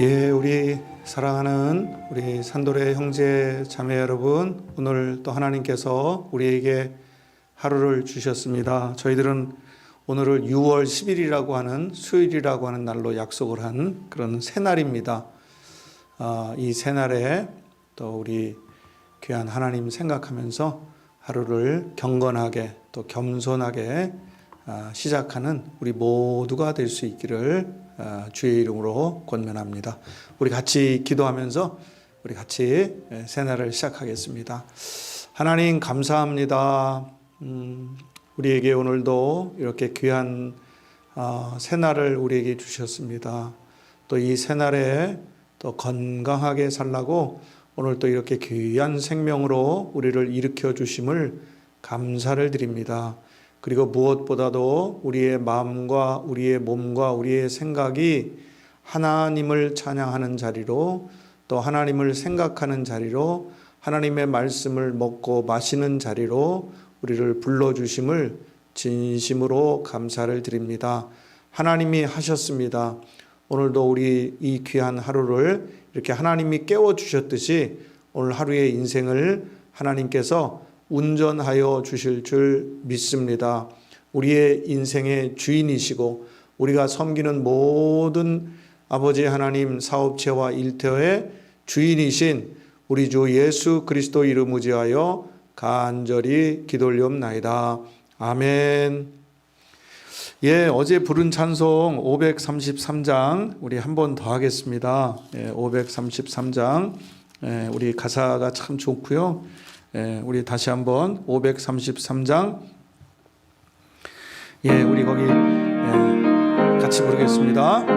예, 우리 사랑하는 우리 산도의 형제 자매 여러분, 오늘 또 하나님께서 우리에게 하루를 주셨습니다. 저희들은 오늘을 6월 10일이라고 하는 수요일이라고 하는 날로 약속을 한 그런 새 날입니다. 아, 이 새 날에 또 우리 귀한 하나님 생각하면서 하루를 경건하게 또 겸손하게 아, 시작하는 우리 모두가 될 수 있기를 아, 주의 이름으로 권면합니다. 우리 같이 기도하면서 우리 같이 예, 새날을 시작하겠습니다. 하나님 감사합니다. 음, 우리에게 오늘도 이렇게 귀한 아, 새날을 우리에게 주셨습니다. 또 이 새날에 또 건강하게 살라고 오늘 또 이렇게 귀한 생명으로 우리를 일으켜 주심을 감사를 드립니다. 그리고 무엇보다도 우리의 마음과 우리의 몸과 우리의 생각이 하나님을 찬양하는 자리로 또 하나님을 생각하는 자리로 하나님의 말씀을 먹고 마시는 자리로 우리를 불러주심을 진심으로 감사를 드립니다. 하나님이 하셨습니다. 오늘도 우리 이 귀한 하루를 이렇게 하나님이 깨워주셨듯이 오늘 하루의 인생을 하나님께서 운전하여 주실 줄 믿습니다. 우리의 인생의 주인이시고 우리가 섬기는 모든 아버지 하나님 사업체와 일터의 주인이신 우리 주 예수 그리스도 이름 의지하여 간절히 기도올리옵나이다. 아멘. 예, 어제 부른 찬송 533장 우리 한 번 더 하겠습니다. 예, 533장 예, 우리 가사가 참 좋고요. 예, 우리 다시 한번 533장 예, 우리 거기 예, 같이 부르겠습니다.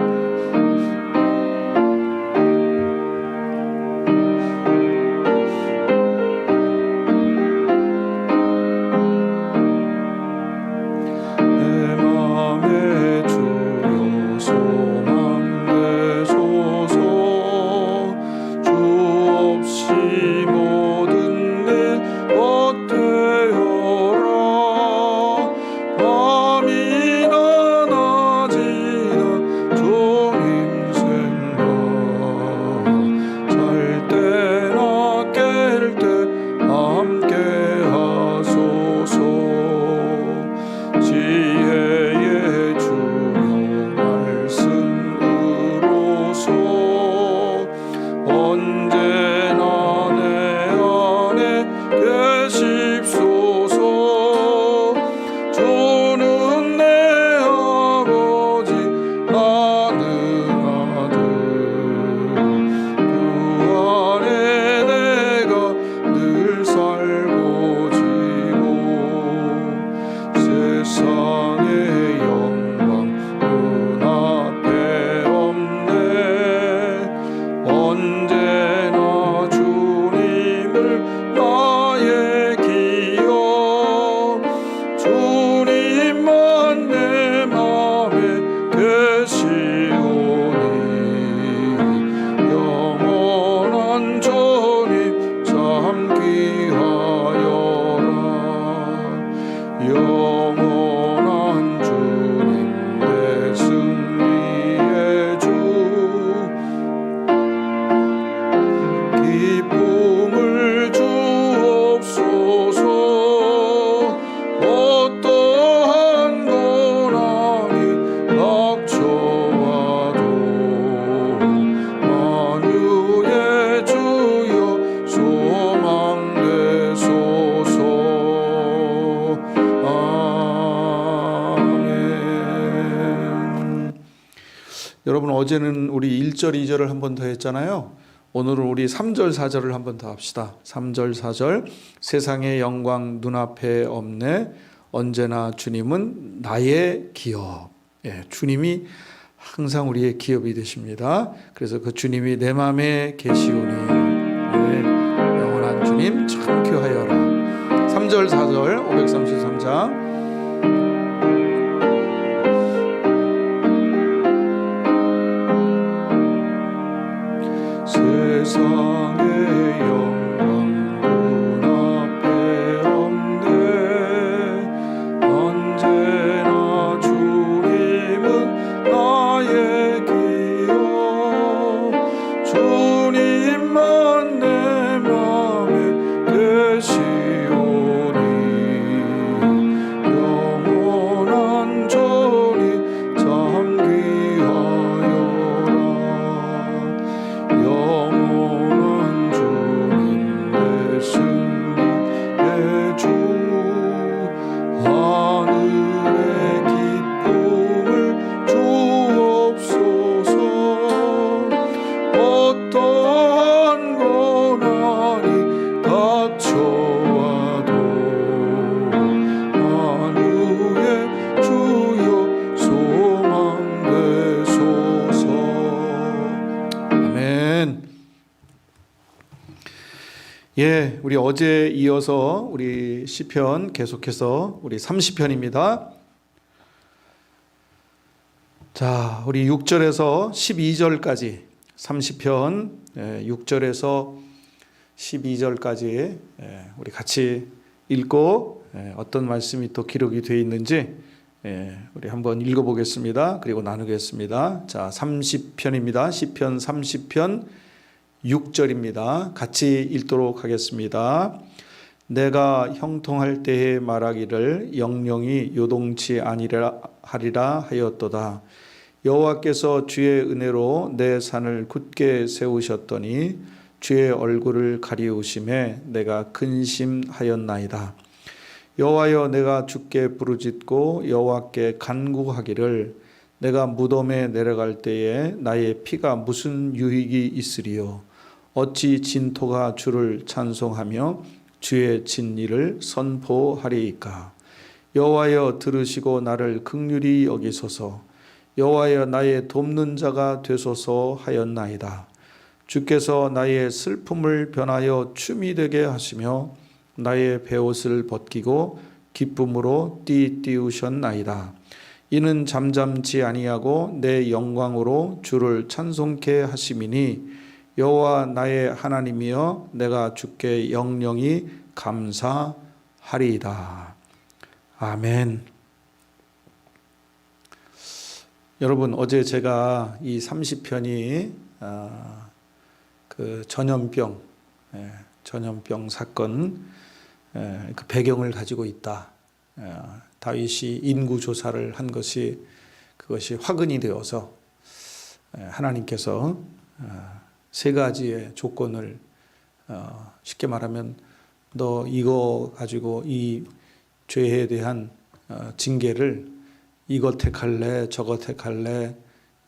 1절 2절을 한 번 더 했잖아요. 오늘은 우리 3절 4절을 한 번 더 합시다. 3절 4절 세상의 영광 눈앞에 없네 언제나 주님은 나의 기업. 예, 주님이 항상 우리의 기업이 되십니다. 그래서 그 주님이 내 마음에 계시오니 예, 영원한 주님 참 귀하여라. 3절 4절 533장 우리 어제 이어서 우리 시편 계속해서 우리 30편입니다. 자, 우리 6절에서 12절까지 30편 6절에서 12절까지 예, 우리 같이 읽고 예, 어떤 말씀이 또 기록이 되어 있는지 예, 우리 한번 읽어보겠습니다. 그리고 나누겠습니다. 자, 30편입니다. 시편 30편 6절입니다. 같이 읽도록 하겠습니다. 내가 형통할 때에 말하기를 영영이 요동치 아니라 하리라 하였도다. 여호와께서 주의 은혜로 내 산을 굳게 세우셨더니 주의 얼굴을 가리우심에 내가 근심하였나이다. 여호와여 내가 주께 부르짖고 여호와께 간구하기를 내가 무덤에 내려갈 때에 나의 피가 무슨 유익이 있으리요 어찌 진토가 주를 찬송하며 주의 진리를 선포하리이까? 여호와여 들으시고 나를 극률히 여기소서. 여호와여 나의 돕는 자가 되소서 하였나이다. 주께서 나의 슬픔을 변하여 춤이 되게 하시며 나의 베옷을 벗기고 기쁨으로 띠띠우셨나이다. 이는 잠잠치 아니하고 내 영광으로 주를 찬송케 하심이니 여호와 나의 하나님이여 내가 주께 영영이 감사하리이다. 아멘. 여러분 어제 제가 이 30편이 아, 그 전염병 예, 전염병 사건 예, 그 배경을 가지고 있다. 예, 다윗이 인구 조사를 한 것이 그것이 화근이 되어서 하나님께서 아, 세 가지의 조건을 어, 쉽게 말하면 너 이거 가지고 이 죄에 대한 어, 징계를 이거 택할래 저거 택할래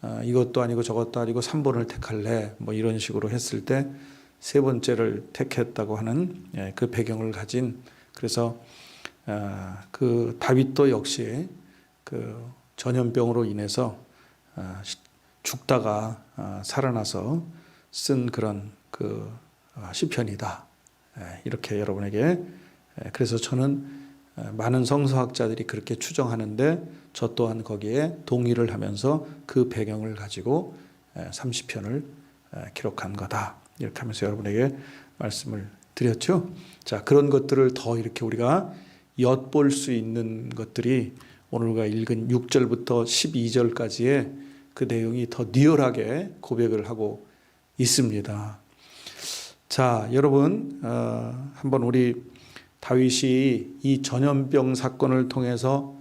어, 이것도 아니고 저것도 아니고 3번을 택할래 뭐 이런 식으로 했을 때 세 번째를 택했다고 하는 예, 그 배경을 가진 그래서 어, 그 다윗도 역시 그 전염병으로 인해서 어, 죽다가 어, 살아나서 쓴 그런 그 어, 시편이다. 예, 이렇게 여러분에게 예, 그래서 저는 어, 많은 성서학자들이 그렇게 추정하는데 저 또한 거기에 동의를 하면서 그 배경을 가지고 30편을 예, 기록한 거다. 이렇게 하면서 여러분에게 말씀을 드렸죠. 자, 그런 것들을 더 이렇게 우리가 엿볼 수 있는 것들이 오늘 우리가 읽은 6절부터 12절까지의 그 내용이 더 리얼하게 고백을 하고 있습니다. 자, 여러분, 어, 한번 우리 다윗이 이 전염병 사건을 통해서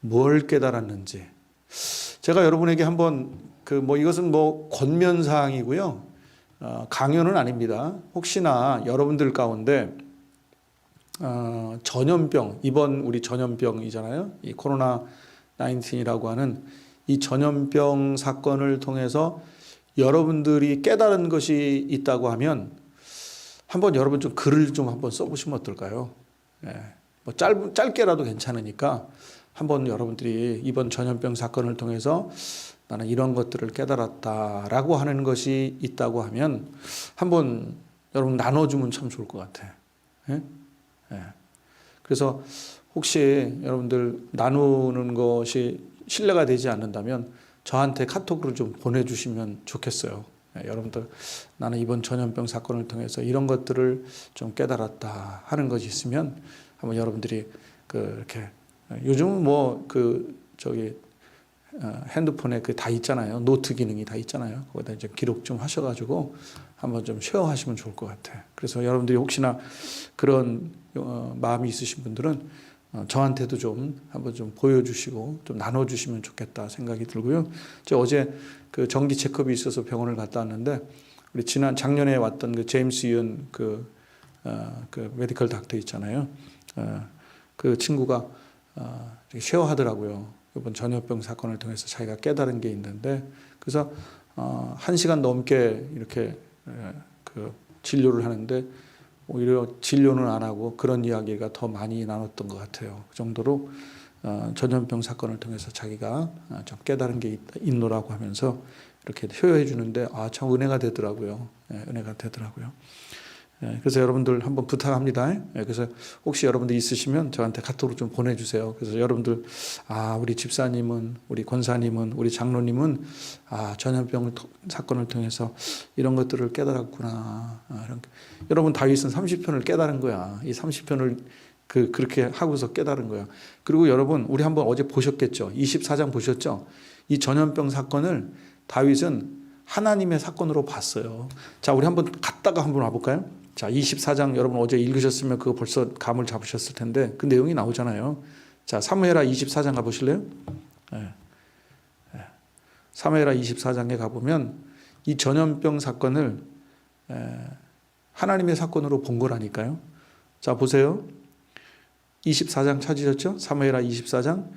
뭘 깨달았는지 제가 여러분에게 한번 그 뭐 이것은 뭐 권면 사항이고요. 어, 강요는 아닙니다. 혹시나 여러분들 가운데 어, 전염병 이번 우리 전염병이잖아요. 이 코로나 19이라고 하는 이 전염병 사건을 통해서 여러분들이 깨달은 것이 있다고 하면 한번 여러분 좀 글을 좀 한번 써보시면 어떨까요? 예. 뭐 짧, 짧게라도 괜찮으니까 한번 여러분들이 이번 전염병 사건을 통해서 나는 이런 것들을 깨달았다라고 하는 것이 있다고 하면 한번 여러분 나눠주면 참 좋을 것 같아. 예? 예. 그래서 혹시 여러분들 나누는 것이 신뢰가 되지 않는다면 저한테 카톡으로 좀 보내주시면 좋겠어요. 네, 여러분들 나는 이번 전염병 사건을 통해서 이런 것들을 좀 깨달았다 하는 것이 있으면 한번 여러분들이 그 이렇게 요즘은 뭐 그 저기 어, 핸드폰에 그 다 있잖아요 노트 기능이 다 있잖아요 거기다 이제 기록 좀 하셔가지고 한번 좀 쉐어하시면 좋을 것 같아. 그래서 여러분들이 혹시나 그런 어, 마음이 있으신 분들은 어, 저한테도 좀 한번 좀 보여주시고 좀 나눠주시면 좋겠다 생각이 들고요. 저 어제 그 정기 체크업이 있어서 병원을 갔다 왔는데 우리 지난 작년에 왔던 그 제임스 이언 그, 어, 그 메디컬 닥터 있잖아요. 어, 그 친구가 어, 쉐어하더라고요. 이번 전염병 사건을 통해서 자기가 깨달은 게 있는데 그래서 어, 한 시간 넘게 이렇게 에, 그 진료를 하는데 오히려 진료는 안 하고 그런 이야기가 더 많이 나눴던 것 같아요. 그 정도로 어, 전염병 사건을 통해서 자기가 어, 좀 깨달은 게 있, 있노라고 하면서 이렇게 효여해 주는데 아 참 은혜가 되더라고요. 네, 은혜가 되더라고요. 예, 그래서 여러분들 한번 부탁합니다. 예, 그래서 혹시 여러분들 있으시면 저한테 카톡으로 좀 보내주세요. 그래서 여러분들 아 우리 집사님은 우리 권사님은 우리 장로님은 아 전염병 토- 사건을 통해서 이런 것들을 깨달았구나. 아, 이런 게. 여러분 다윗은 30편을 깨달은 거야. 이 30편을 그 그렇게 하고서 깨달은 거야. 그리고 여러분 우리 한번 어제 보셨겠죠. 24장 보셨죠. 이 전염병 사건을 다윗은 하나님의 사건으로 봤어요. 자, 우리 한번 갔다가 한번 와볼까요? 자, 24장 여러분 어제 읽으셨으면 그거 벌써 감을 잡으셨을 텐데 그 내용이 나오잖아요. 자, 사무엘하 24장 가보실래요? 예. 예. 사무엘하 24장에 가보면 이 전염병 사건을 에, 하나님의 사건으로 본 거라니까요. 자, 보세요. 24장 찾으셨죠? 사무엘하 24장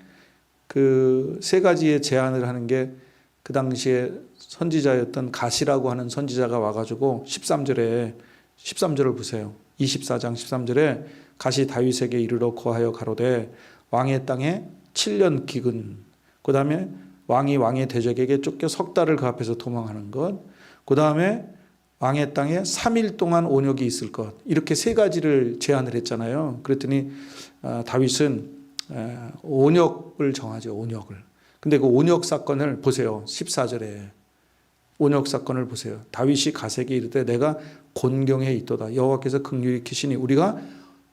그 세 가지의 제안을 하는 게 그 당시에 선지자였던 가시라고 하는 선지자가 와가지고 13절에 13절을 보세요. 24장 13절에 가시 다윗에게 이르러 거하여 가로되 왕의 땅에 7년 기근 그 다음에 왕이 왕의 대적에게 쫓겨 석 달을 그 앞에서 도망하는 것. 그 다음에 왕의 땅에 3일 동안 온역이 있을 것. 이렇게 세 가지를 제안을 했잖아요. 그랬더니 아, 다윗은 에, 온역을 정하죠. 온역을. 근데 그 온역 사건을 보세요. 14절에 온역 사건을 보세요. 다윗이 가세게 이르되 내가 곤경에 있도다. 여호와께서 긍휼히 키시니 우리가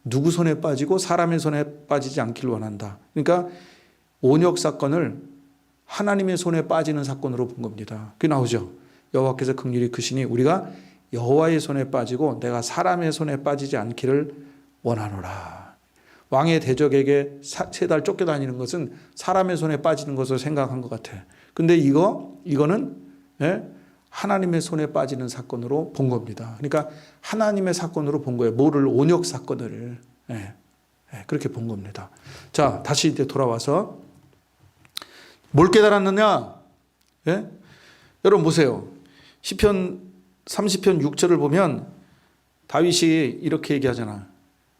누구 손에 빠지고 사람의 손에 빠지지 않길 원한다. 그러니까 온역 사건을 하나님의 손에 빠지는 사건으로 본 겁니다. 그게 나오죠. 여호와께서 긍휼히 크시니 우리가 여호와의 손에 빠지고 내가 사람의 손에 빠지지 않기를 원하노라. 왕의 대적에게 세 달 쫓겨다니는 것은 사람의 손에 빠지는 것으로 생각한 것 같아. 근데 이거 이거는 예? 하나님의 손에 빠지는 사건으로 본 겁니다. 그러니까 하나님의 사건으로 본 거예요. 뭐를 온역 사건을 예. 예, 그렇게 본 겁니다. 자, 다시 이제 돌아와서 뭘 깨달았느냐? 예? 여러분 보세요. 시편 30편 6절을 보면 다윗이 이렇게 얘기하잖아.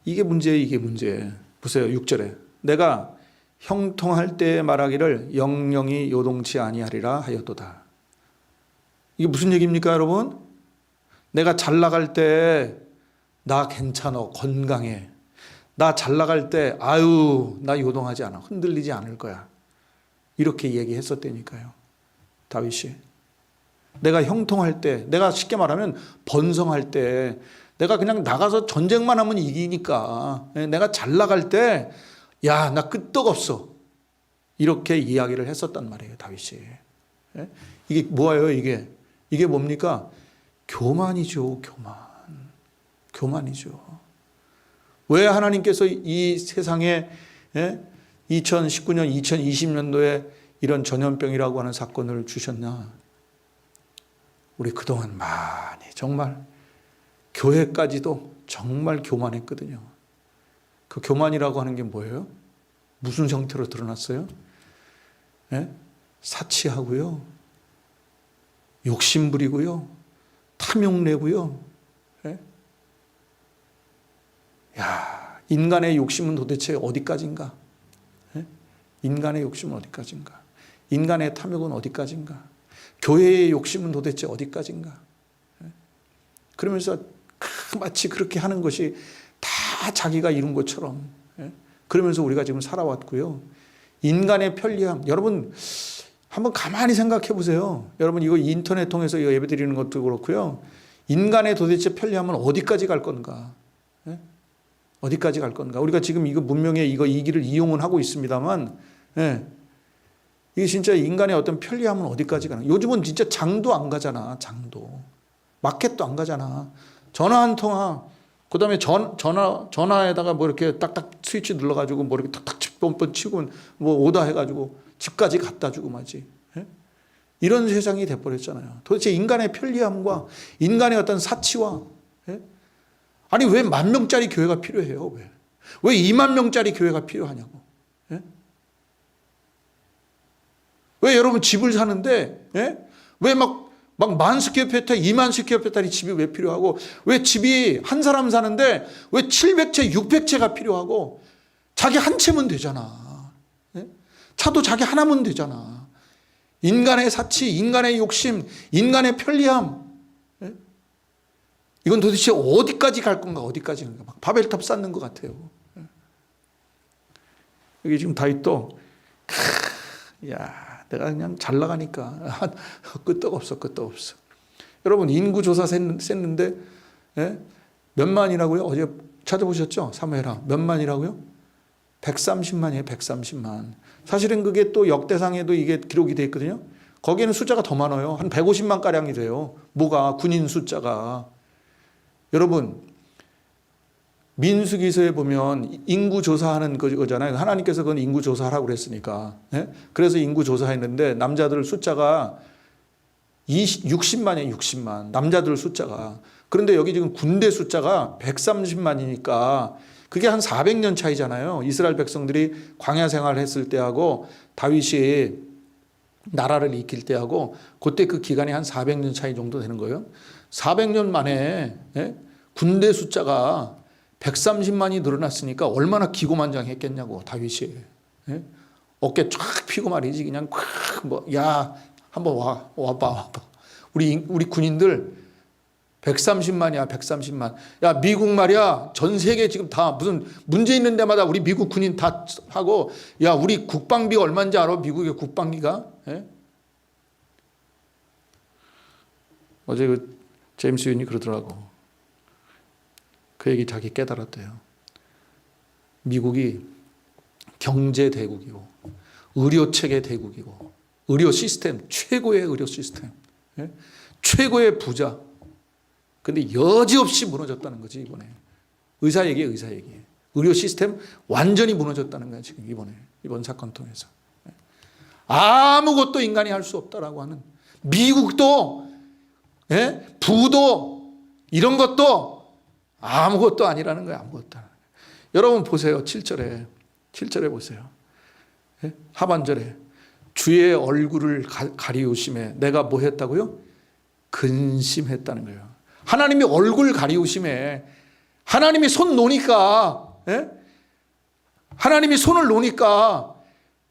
이게 문제예요, 이게 문제. 보세요, 6절에. 내가 형통할 때 말하기를 영영이 요동치 아니하리라 하였도다. 이게 무슨 얘기입니까, 여러분? 내가 잘 나갈 때 나 괜찮어, 건강해. 나 잘 나갈 때 아유, 나 요동하지 않아. 흔들리지 않을 거야. 이렇게 얘기했었다니까요. 다윗이. 내가 형통할 때, 내가 쉽게 말하면 번성할 때, 내가 그냥 나가서 전쟁만 하면 이기니까, 예, 내가 잘 나갈 때, 야, 나 끄떡없어. 이렇게 이야기를 했었단 말이에요, 다윗이. 예? 이게 뭐예요, 이게? 이게 뭡니까? 교만이죠, 교만. 교만이죠. 왜 하나님께서 이 세상에 예? 2019년, 2020년도에 이런 전염병이라고 하는 사건을 주셨냐? 우리 그동안 많이 정말 교회까지도 정말 교만했거든요. 그 교만이라고 하는 게 뭐예요? 무슨 형태로 드러났어요? 예? 사치하고요. 욕심 부리고요. 탐욕 내고요. 예? 야, 인간의 욕심은 도대체 어디까지인가? 예? 인간의 욕심은 어디까지인가? 인간의 탐욕은 어디까지인가? 교회의 욕심은 도대체 어디까지인가? 예? 그러면서 그 마치 그렇게 하는 것이 다 자기가 이룬 것처럼 예? 그러면서 우리가 지금 살아왔고요. 인간의 편리함, 여러분 한번 가만히 생각해 보세요. 여러분 이거 인터넷 통해서 이거 예배 드리는 것도 그렇고요. 인간의 도대체 편리함은 어디까지 갈 건가? 예? 어디까지 갈 건가? 우리가 지금 이거 문명의 이거 이 길을 이용은 하고 있습니다만, 예. 이게 진짜 인간의 어떤 편리함은 어디까지 가나? 요즘은 진짜 장도 안 가잖아, 장도. 마켓도 안 가잖아. 전화 한 통화, 그 다음에 전, 전화, 전화에다가 뭐 이렇게 딱딱 스위치 눌러가지고 뭐 이렇게 탁탁 뻔뻔 치고 뭐 오다 해가지고 집까지 갖다 주고 마지. 예? 이런 세상이 돼버렸잖아요. 도대체 인간의 편리함과 인간의 어떤 사치와, 예? 아니 왜 만 명짜리 교회가 필요해요? 왜? 왜 2만 명짜리 교회가 필요하냐고? 예? 왜 여러분 집을 사는데 예? 왜막 막 만 스퀘어피터, 2만 스퀘어피터짜리 집이 왜 필요하고 왜 집이 한 사람 사는데 왜 700채, 600채가 필요하고 자기 한 채면 되잖아. 예? 차도 자기 하나면 되잖아. 인간의 사치, 인간의 욕심, 인간의 편리함. 예? 이건 도대체 어디까지 갈 건가 어디까지 갈까 막 바벨탑 쌓는 것 같아요. 예. 여기 지금 다윗도 크, 야 내가 그냥 잘 나가니까 끄떡 없어 끄떡 없어. 여러분 인구 조사 셌는- 셌는데 예? 몇 만이라고요? 어제 찾아보셨죠? 사무엘아 몇 만이라고요? 130만이에요. 130만. 사실은 그게 또 역대상에도 이게 기록이 돼 있거든요. 거기에는 숫자가 더 많아요. 한 150만 가량이 돼요. 뭐가 군인 숫자가. 여러분 민수기서에 보면 인구 조사하는 거잖아요. 하나님께서 그건 인구 조사하라고 그랬으니까. 예? 그래서 인구 조사했는데 남자들 숫자가 20, 60만이에요. 60만. 남자들 숫자가. 그런데 여기 지금 군대 숫자가 130만이니까 그게 한 400년 차이잖아요. 이스라엘 백성들이 광야 생활을 했을 때하고 다윗이 나라를 이끌 때하고 그때 그 기간이 한 400년 차이 정도 되는 거예요. 400년 만에 예? 군대 숫자가 130만이 늘어났으니까 얼마나 기고만장했겠냐고 다윗이 예? 어깨 쫙 피고 말이지 그냥 뭐야 한번 와 와봐 와봐 우리 우리 군인들 130만이야 130만. 야 미국 말이야 전 세계 지금 다 무슨 문제 있는 데마다 우리 미국 군인 다 하고 야 우리 국방비가 얼마인지 알아? 미국의 국방비가? 예? 어제 그 제임스 윤이 그러더라고. 그 얘기 자기 깨달았대요. 미국이 경제 대국이고 의료 체계 대국이고 의료 시스템 최고의 의료 시스템 예? 최고의 부자 근데 여지없이 무너졌다는 거지 이번에 의사 얘기에 의사 얘기 의료 시스템 완전히 무너졌다는 거야 지금 이번에 이번 사건 통해서 예? 아무것도 인간이 할 수 없다라고 하는 미국도 예? 부도 이런 것도 아무것도 아니라는 거야 아무것도. 여러분 보세요 7절에 7절에 보세요 예? 하반절에 주의 얼굴을 가, 가리우심에 내가 뭐 했다고요? 근심했다는 거예요. 하나님이 얼굴 가리우심에 하나님이 손 놓으니까 예? 하나님이 손을 놓으니까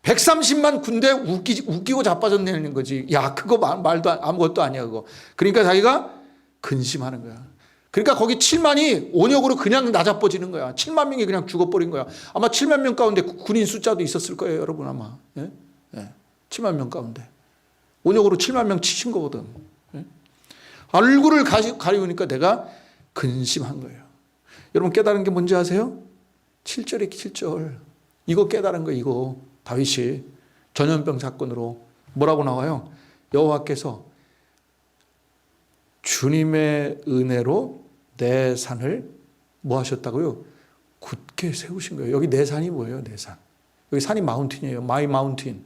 130만 군대 웃기, 웃기고 자빠졌다는 거지. 야 그거 말, 안- 아무것도 아니야 그거. 그러니까 자기가 근심하는 거야. 그러니까 거기 7만이 온역으로 그냥 낮아버지는 거야. 7만 명이 그냥 죽어버린 거야. 아마 7만 명 가운데 군인 숫자도 있었을 거예요, 여러분 아마. 예? 예. 7만 명 가운데. 온역으로 7만 명 치신 거거든. 예? 얼굴을 가리우니까 내가 근심한 거예요. 여러분 깨달은 게 뭔지 아세요? 7절에 7절. 이거 깨달은 거 이거. 다윗이 전염병 사건으로 뭐라고 나와요? 여호와께서 주님의 은혜로 내 산을 뭐 하셨다고요? 굳게 세우신 거예요. 여기 내 산이 뭐예요? 내 산. 여기 산이 마운틴이에요. 마이 마운틴.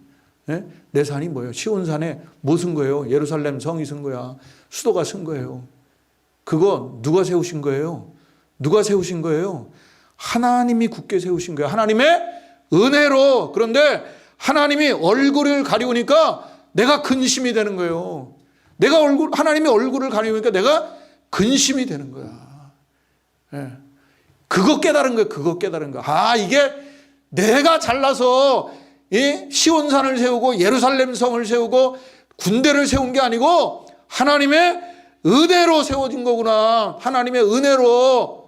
예? 내 산이 뭐예요? 시온산에 무슨 거예요? 예루살렘 성이 쓴 거야. 수도가 쓴 거예요. 그거 누가 세우신 거예요? 누가 세우신 거예요? 하나님이 굳게 세우신 거예요. 하나님의 은혜로. 그런데 하나님이 얼굴을 가리우니까 내가 근심이 되는 거예요. 내가 얼굴, 하나님의 얼굴을 가리우니까 내가 근심이 되는 거야. 예. 그거 깨달은 거예요. 그거 깨달은 거. 아, 이게 내가 잘나서 이 시온산을 세우고 예루살렘 성을 세우고 군대를 세운 게 아니고 하나님의 은혜로 세워진 거구나. 하나님의 은혜로.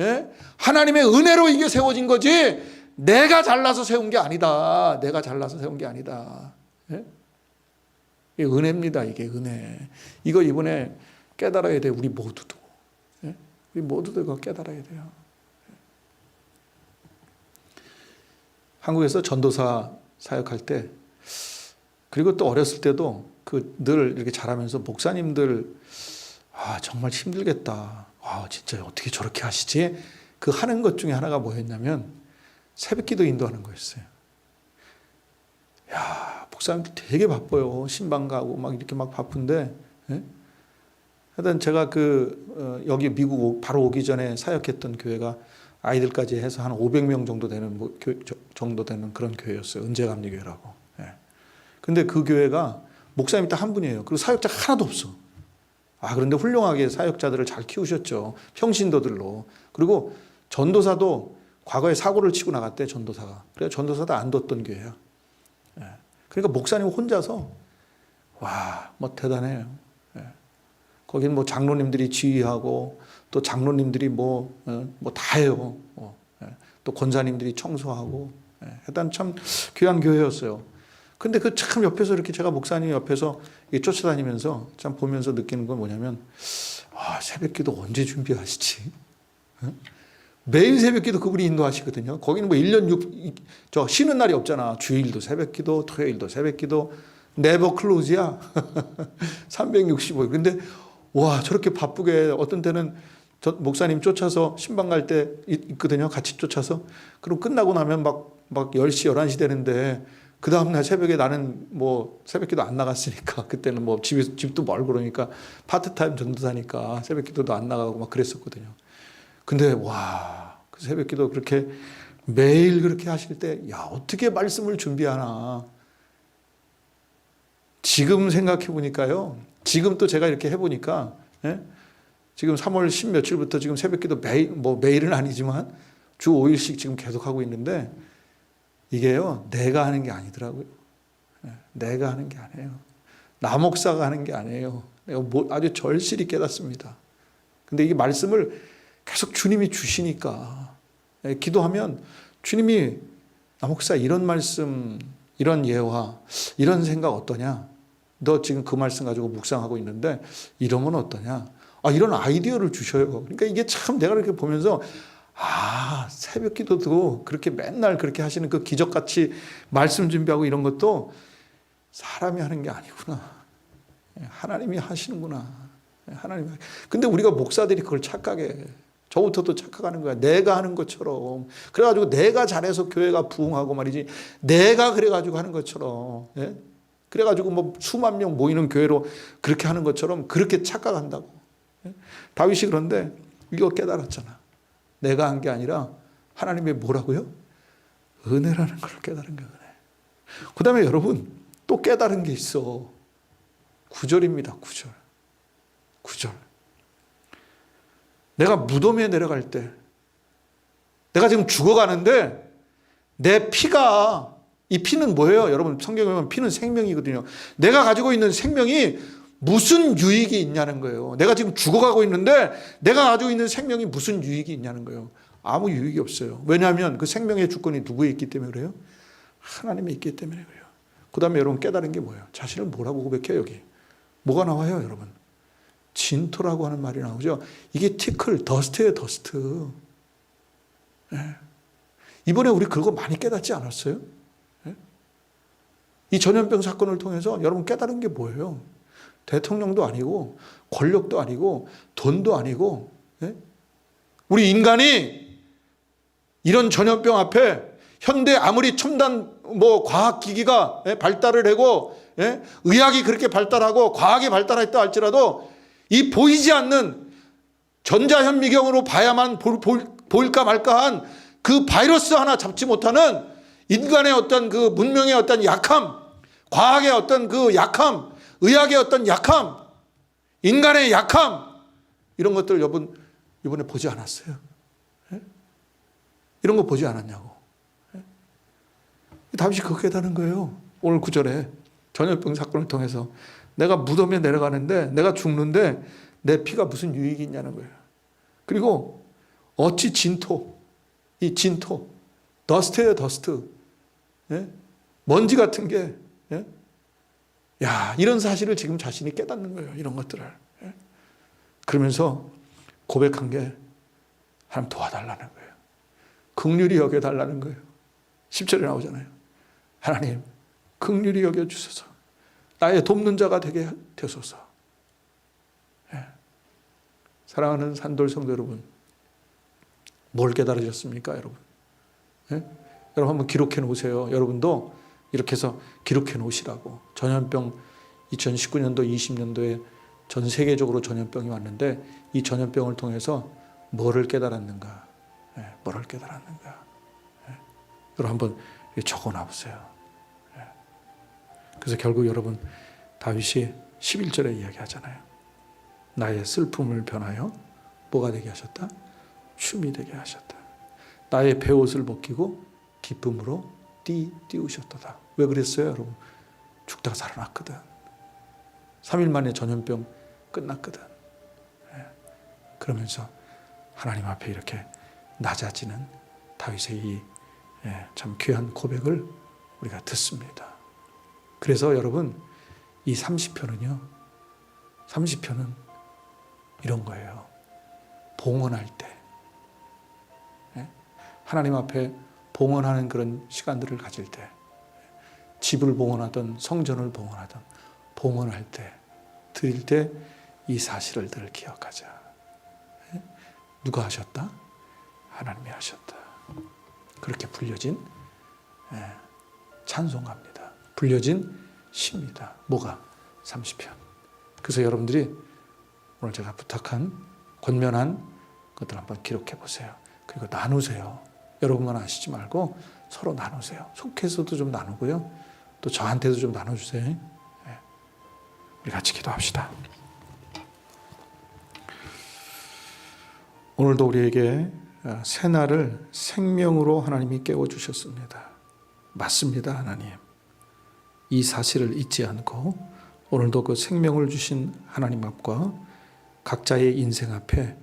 예? 하나님의 은혜로 이게 세워진 거지 내가 잘나서 세운 게 아니다. 내가 잘나서 세운 게 아니다. 예? 이게 은혜입니다. 이게 은혜. 이거 이번에 깨달아야 돼. 우리 모두도. 예? 우리 모두도 이거 깨달아야 돼요. 한국에서 전도사 사역할 때 그리고 또 어렸을 때도 그 늘 이렇게 자라면서 목사님들 아 정말 힘들겠다. 아 진짜 어떻게 저렇게 하시지? 그 하는 것 중에 하나가 뭐였냐면 새벽기도 인도하는 거였어요. 야 목사님들 되게 바빠요. 신방 가고 막 이렇게 막 바쁜데. 예? 하여튼 제가 그 어, 여기 미국 오- 바로 오기 전에 사역했던 교회가 아이들까지 해서 한 500명 정도 되는 뭐 교, 저- 정도 되는 그런 교회였어요. 은재감리교회라고. 예. 근데 그 교회가 목사님이 딱 한 분이에요. 그리고 사역자가 하나도 없어. 아, 그런데 훌륭하게 사역자들을 잘 키우셨죠. 평신도들로. 그리고 전도사도 과거에 사고를 치고 나갔대, 전도사가. 그래서 전도사도 안 뒀던 교회야. 예. 그러니까 목사님 혼자서, 와, 뭐 대단해요. 예. 거긴 뭐 장로님들이 지휘하고 또 장로님들이 뭐 뭐 다 해요. 어, 예. 또 권사님들이 청소하고 예. 일단 참 귀한 교회였어요. 근데 그 참 옆에서 이렇게 제가 목사님 옆에서 쫓아다니면서 참 보면서 느끼는 건 뭐냐면 아 새벽 기도 언제 준비하시지? 어? 매일 새벽 기도 그분이 인도하시거든요. 거기는 뭐 1년 6, 저 쉬는 날이 없잖아. 주일도 새벽 기도, 토요일도 새벽 기도, 네버 클로즈야. 365일. 근데 와 저렇게 바쁘게 어떤 때는 저 목사님 쫓아서 신방 갈 때 있거든요. 같이 쫓아서. 그럼 끝나고 나면 막, 막 10시, 11시 되는데 그 다음날 새벽에 나는 뭐 새벽기도 안 나갔으니까 그때는 뭐 집에, 집도 멀고 그러니까 파트타임 전도사니까 새벽기도도 안 나가고 막 그랬었거든요. 근데 와, 그 새벽기도 그렇게 매일 그렇게 하실 때, 야, 어떻게 말씀을 준비하나. 지금 생각해 보니까요. 지금 또 제가 이렇게 해보니까, 예? 지금 3월 10 며칠부터 지금 새벽기도 매일, 뭐 매일은 아니지만 주 5일씩 지금 계속 하고 있는데, 이게요, 내가 하는 게 아니더라고요. 예, 내가 하는 게 아니에요. 나 목사가 하는 게 아니에요. 내가 뭐 아주 절실히 깨닫습니다. 근데 이게 말씀을 계속 주님이 주시니까 예, 기도하면 주님이 나 목사 이런 말씀, 이런 예화, 이런 생각 어떠냐? 너 지금 그 말씀 가지고 묵상하고 있는데 이러면 어떠냐? 아 이런 아이디어를 주셔요. 그러니까 이게 참 내가 이렇게 보면서 아 새벽 기도도 그렇게 맨날 그렇게 하시는 그 기적같이 말씀 준비하고 이런 것도 사람이 하는 게 아니구나. 예, 하나님이 하시는구나. 예, 하나님. 근데 우리가 목사들이 그걸 착각해. 저부터도 착각하는 거야. 내가 하는 것처럼. 그래가지고 내가 잘해서 교회가 부흥하고 말이지. 내가 그래가지고 하는 것처럼. 예? 그래가지고 뭐 수만 명 모이는 교회로 그렇게 하는 것처럼 그렇게 착각한다고. 예? 다윗이 그런데 이거 깨달았잖아. 내가 한 게 아니라 하나님의 뭐라고요? 은혜라는 걸 깨달은 거야. 은혜. 그 다음에 여러분 또 깨달은 게 있어. 구절입니다. 구절. 구절. 내가 무덤에 내려갈 때, 내가 지금 죽어가는데, 내 피가, 이 피는 뭐예요? 여러분, 성경에 보면 피는 생명이거든요. 내가 가지고 있는 생명이 무슨 유익이 있냐는 거예요. 내가 지금 죽어가고 있는데, 내가 가지고 있는 생명이 무슨 유익이 있냐는 거예요. 아무 유익이 없어요. 왜냐하면 그 생명의 주권이 누구에 있기 때문에 그래요? 하나님에 있기 때문에 그래요. 그 다음에 여러분 깨달은 게 뭐예요? 자신을 뭐라고 고백해요, 여기? 뭐가 나와요, 여러분? 진토라고 하는 말이 나오죠. 이게 티클, 더스트예요, 더스트. 예. 이번에 우리 그거 많이 깨닫지 않았어요? 예? 이 전염병 사건을 통해서 여러분 깨달은 게 뭐예요? 대통령도 아니고 권력도 아니고 돈도 아니고 예? 우리 인간이 이런 전염병 앞에 현대 아무리 첨단 뭐 과학 기기가 예, 발달을 하고 예, 의학이 그렇게 발달하고 과학이 발달했다 할지라도 이 보이지 않는 전자현미경으로 봐야만 볼, 볼, 보일까 말까한 그 바이러스 하나 잡지 못하는 인간의 어떤 그 문명의 어떤 약함, 과학의 어떤 그 약함, 의학의 어떤 약함, 인간의 약함 이런 것들 여러분 이번에 보지 않았어요? 예? 이런 거 보지 않았냐고. 예? 다윗이 그거 깨달은 거예요. 오늘 구절에 전염병 사건을 통해서 내가 무덤에 내려가는데 내가 죽는데 내 피가 무슨 유익이 있냐는 거예요. 그리고 어찌 진토, 이 진토, 더스트예요, 더스트. 예? 먼지 같은 게, 예? 야, 이런 사실을 지금 자신이 깨닫는 거예요. 이런 것들을. 예? 그러면서 고백한 게 하나님 도와달라는 거예요. 극률이 여겨달라는 거예요. 10절에 나오잖아요. 하나님, 극률이 여겨주소서. 나의 돕는 자가 되게 되소서. 예. 사랑하는 산돌 성도 여러분, 뭘 깨달으셨습니까, 여러분? 예? 여러분 한번 기록해 놓으세요. 여러분도 이렇게 해서 기록해 놓으시라고. 전염병 2019년도, 20년도에 전 세계적으로 전염병이 왔는데 이 전염병을 통해서 뭐를 깨달았는가? 예, 뭐를 깨달았는가? 예. 여러분 한번 적어 놔보세요. 그래서 결국 여러분 다윗이 11절에 이야기하잖아요. 나의 슬픔을 변하여 뭐가 되게 하셨다? 춤이 되게 하셨다. 나의 배옷을 벗기고 기쁨으로 띠 띄우셨도다. 왜 그랬어요, 여러분? 죽다가 살아났거든. 3일 만에 전염병 끝났거든. 그러면서 하나님 앞에 이렇게 낮아지는 다윗의 이 예, 참 귀한 고백을 우리가 듣습니다. 그래서 여러분 이 30편은요. 30편은 이런 거예요. 봉헌할 때 예? 하나님 앞에 봉헌하는 그런 시간들을 가질 때 집을 봉헌하든 성전을 봉헌하든 봉헌할 때 드릴 때 이 사실을 늘 기억하자. 예? 누가 하셨다? 하나님이 하셨다. 그렇게 불려진 예, 찬송가입니다. 불려진 시입니다. 뭐가? 30편. 그래서 여러분들이 오늘 제가 부탁한 권면한 것들 한번 기록해 보세요. 그리고 나누세요. 여러분만 아시지 말고 서로 나누세요. 속해서도 좀 나누고요. 또 저한테도 좀 나눠주세요. 예. 우리 같이 기도합시다. 오늘도 우리에게 어, 새날을 생명으로 하나님이 깨워 주셨습니다. 맞습니다, 하나님. 이 사실을 잊지 않고 오늘도 그 생명을 주신 하나님 앞과 각자의 인생 앞에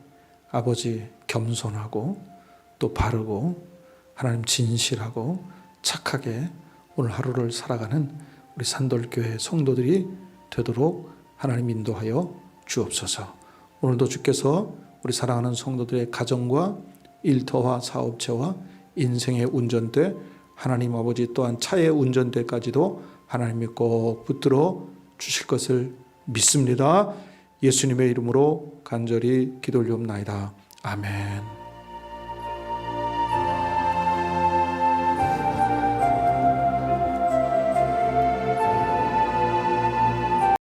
아버지 겸손하고 또 바르고 하나님 진실하고 착하게 오늘 하루를 살아가는 우리 산돌교회 성도들이 되도록 하나님 인도하여 주옵소서. 오늘도 주께서 우리 사랑하는 성도들의 가정과 일터와 사업체와 인생의 운전대 하나님 아버지 또한 차의 운전대까지도 하나님이 꼭 붙들어 주실 것을 믿습니다. 예수님의 이름으로 간절히 기도 올리옵나이다. 아멘.